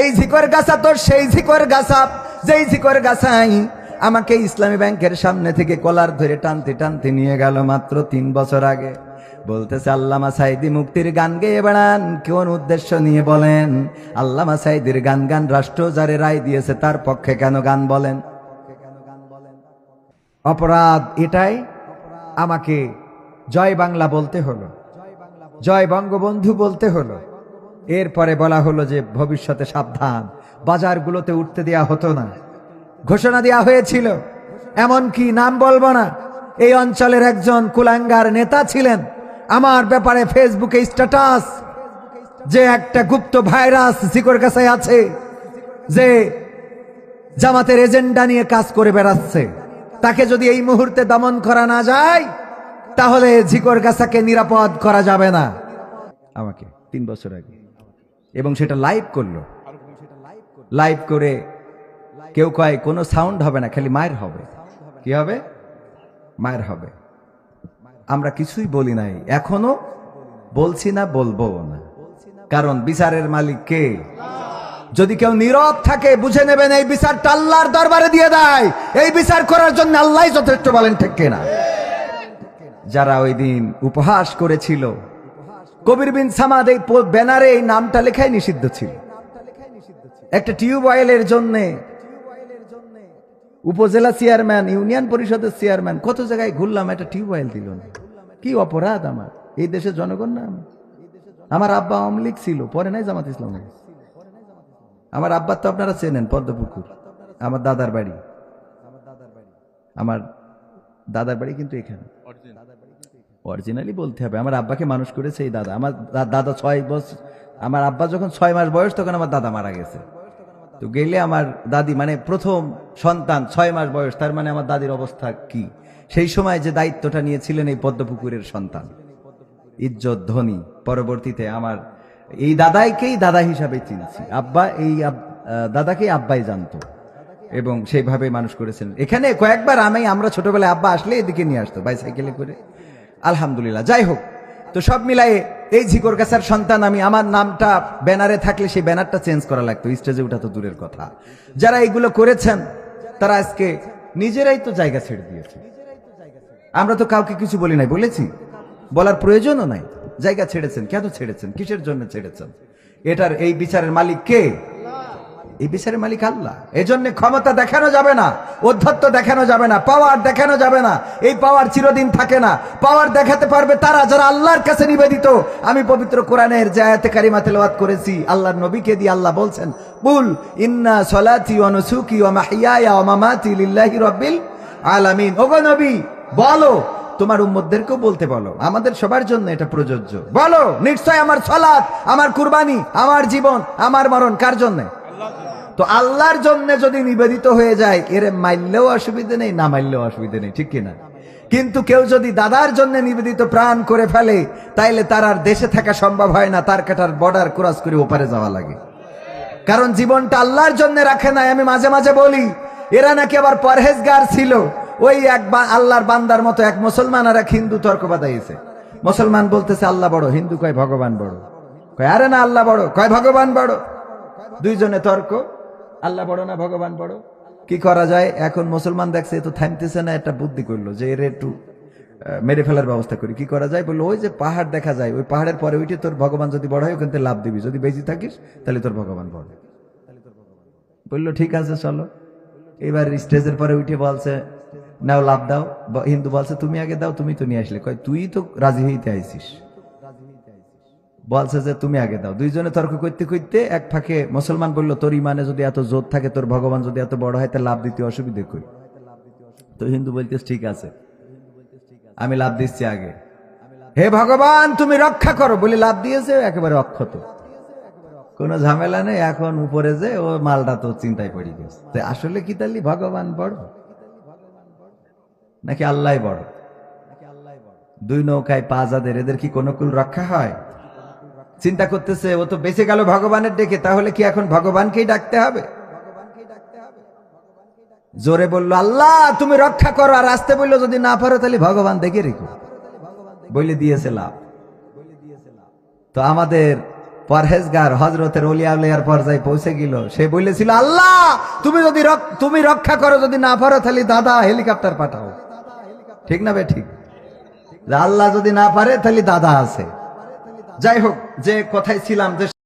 এই ঝিকর গাছা তোর সেই ঝিকর গাছা, যেই ঝিকর গাছাই আমাকে ইসলামী ব্যাংকের সামনে থেকে কলার ধরে টানতে টানতে নিয়ে গেল মাত্র তিন বছর আগে। বলতেছে, আল্লামা সাইদি মুক্তির গান গেয়ে বেড়ান কোন উদ্দেশ্য নিয়ে বলেন? আল্লামা সাইদির গান গান রাষ্ট্র যারে রায় দিয়েছে, তার পক্ষে কেন গান বলেন? অপরাধ এটাই আমাকে জয় বাংলা বলতে হলো, জয় বঙ্গবন্ধু বলতে হলো। এরপরে বলা হলো যে ভবিষ্যতে সাবধান। বাজারগুলোতে উঠতে দেয়া হতো না। ঘোষণা দেওয়া হয়েছিল। এমন কি নাম বলব না, এই অঞ্চলের একজন কুলাঙ্গার নেতা ছিলেন। আমার ব্যাপারে ফেসবুকে স্ট্যাটাস যে একটা গুপ্ত ভাইরাস জিকর কাছে আছে, যে জামাতের এজেন্ডা নিয়ে কাজ করে বেড়াচ্ছে। তাকে যদি এই মুহূর্তে দমন করা না যায়, তাহলে ঝিকর গাছাকে নিরাপদ করা যাবে না। আমাকে তিন বছর আগে। এবং সেটা লাইভ করল। লাইভ করে কেউ কয়, কোনো সাউন্ড হবে না, খালি মায়ের হবে। কি হবে? মায়ের হবে। আমরা কিছুই বলি নাই। এখনও বলছি না, বলব না। কারণ বিচারের মালিক কে? যদি কেউ নীরব থাকে, বুঝে নেবেন এই বিচারটা আল্লাহর দরবারে দিয়ে দেয়। এই বিচার করার জন্য আল্লাহ যথেষ্ট বলেন, ঠিক কিনা? যারা ওই দিন উপহাস করেছিল কবির বিন সামাদ এই ব্যানারে এই নামটা লেখাই নিষিদ্ধ ছিল। একটা টিউবওয়েলের জন্য উপজেলা চেয়ারম্যান, ইউনিয়ন পরিষদের চেয়ারম্যান, কত জায়গায় ঘুরলাম, একটা টিউবওয়েল দিল না। কি অপরাধ আমার। এই দেশের জনগণ না আমার। আব্বা লীগ ছিল, পরে নাই জামাত ইসলাম। আমার আব্বার তো আপনারা চেনেন, পদ্মপুকুর, আমার দাদার বাড়ি। আমার দাদার বাড়ি কিন্তু এখানে। অরিজিনালি বলতে হবে। আমার আব্বাকে মানুষ করেছে এই দাদা। আমার দাদা ছয় বছর, আমার আব্বা যখন ছয় মাস বয়স, তখন আমার দাদা মারা গেছে। তো গেলে আমার দাদি মানে প্রথম সন্তান ছয় মাস বয়স, তার মানে আমার দাদির অবস্থা কি? সেই সময় যে দায়িত্বটা নিয়েছিলেন এই পদ্মপুকুরের সন্তান। ইজ্জত, ধনী, পরবর্তীতে আমার এই দাদাইকেই দাদা হিসাবে চিনছি। আব্বা এই দাদাকেই আব্বাই জানতো। এবং সেইভাবে মানুষ করেছেন। এখানে কয়েকবার আমি, আমরা ছোটবেলায় আব্বা আসলে এদিকে নিয়ে আসতো, বাইসাইকেলে করে। আলহামদুলিল্লাহ, যাই হোক। তো সব মিলাই এই ঝিকর গাছার সন্তান আমি, আমার নামটা ব্যানারে থাকলে সেই ব্যানারটা চেঞ্জ করা লাগতো, স্টেজে ওঠা তো দূরের কথা। যারা এগুলো করেছেন, তারা আজকে নিজেরাই তো জায়গা ছেড়ে দিয়েছে। আমরা তো কাউকে কিছু বলি নাই, বলেছি? বলার প্রয়োজনও নাই। জায়গা ছেড়েছেন, কেন ছেড়েছেন? কিসের জন্য ছেড়েছেন? এটার এই বিচারের মালিক কে? এই বিচারের মালিক আল্লাহ। এজন্য ক্ষমতা দেখানো যাবে না, অধ্যত্ত দেখানো যাবে না পাওয়ার দেখানো যাবে না। এই পাওয়ার চিরদিন থাকে না। পাওয়ার দেখাতে পারবে তারা যারা আল্লাহর কাছে নিবেদিত। আমি পবিত্র কোরআনের জায়াতে কারিমা তেলাওয়াত করেছি, আল্লাহর নবীকে দিয়ে আল্লাহ বলছেন, বুল, ইন্না সলাতি ওয়া নুসুকি ওয়া মাহইয়ায়া ওয়া মামাতি লিল্লাহি রাব্বিল আলামিন। ওগো নবী, বলো, তোমার উম্মতদেরকেও বলতে বলো। আমাদের সবার জন্য এটা প্রযোজ্য। বলো, নিশ্চয় আমার সলাৎ, আমার কুরবানি, আমার জীবন, আমার মরণ, কার জন্য? তো আল্লাহর জন্য যদি নিবেদিত হয়ে যায়, এর মাইললেও অসুবিধে নেই, না মাইললেও অসুবিধে নেই, ঠিক কিনা? কিন্তু কেউ যদি দাদার জন্য নিবেদিত প্রাণ করে ফেলে, তাইলে তার আর দেশে থাকা সম্ভব হয় না, তার কাটার বর্ডার ক্রস করে ওপারে যাওয়া লাগে। কারণ জীবনটা আল্লাহর জন্য রাখে নাই, আমি মাঝে মাঝে বলি, এরা নাকি আবার পরহেজগার ছিল, ওই এক আল্লাহর বান্দার মতো এক মুসলমান আর এক হিন্দু তর্ক বাদাইছে মুসলমান বলতেছে, আল্লাহ বড়, হিন্দু কয় ভগবান বড়? কয়, আরে না, আল্লাহ বড়। কয়, ভগবান বড়। দুইজনে তর্ক। আল্লাহ বড় না ভগবান বড়? কি করা যায়? এখন মুসলমান দেখছে তো থামতেছে না, একটা বুদ্ধি করল যে এর একটু মেরে ফেলার ব্যবস্থা করি। কি করা যায়? বলল, ওই যে পাহাড় দেখা যায়, ওই পাহাড়ের পরে উঠে তোর ভগবান যদি বড় হয় থেকে লাভ দিবি। যদি বেশি থাকিস, তাহলে তোর ভগবান বড়। বলল, ঠিক আছে, চলো। এবার স্টেজের পরে উঠে বলছে, নাও, লাভ দাও। হিন্দু বলছে, তুমি আগে দাও, তুমি তো নিয়ে আসলে। কয়, তুই তো রাজি হইতে আইছিস বলছে যে তুমি আগে দাও। দুইজনে তর্ক করতে করতে এক ফাঁকে মুসলমান বলল, তোর ইমানে যদি এত জোর থাকে, তোর ভগবান যদি এত বড় হয়, তা লাভ দিতে অসুবিধে কই? তো হিন্দু বলতেস ঠিক আছে। আমি লাভ দিচ্ছি আগে। হে ভগবান, তুমি রক্ষা করো। বলে, লাভ দিয়েছে, একেবারে অক্ষত। কোনো ঝামেলা নেই, এখন উপরে যে, ও মালটা তো চিন্তায় পড়ে গেছে। আসলে কি তাহলে ভগবান বড়? নাকি আল্লাহ বড়? দুই নৌকায় পা যাদের, এদের কি কোনো কুল রক্ষা হয়? চিন্তা করতেছে, ও তো বেঁচে গেল ভগবানের ডেকে, তাহলে কি এখন ভগবানকেই ডাকতে হবে? জোরে বলল, আল্লাহ, তুমি রক্ষা করো, আর আসতে বলল যদি না পারো, তাহলে ভগবান দেখে রেখো। বলে দিয়েছে লাভ। তো আমাদের পরহেজগার হজরতের অলিয়াউলিয়ার পর্যায়ে পৌঁছে গেল। সে বলেছিল, আল্লাহ, তুমি যদি তুমি রক্ষা করো যদি না পারো, তাহলে দাদা হেলিকপ্টার পাঠাও। ঠিক না বে, ঠিক? আল্লাহ যদি না পারে, তাহলে দাদা আছে। যাই হোক যে কথায় ছিলাম যে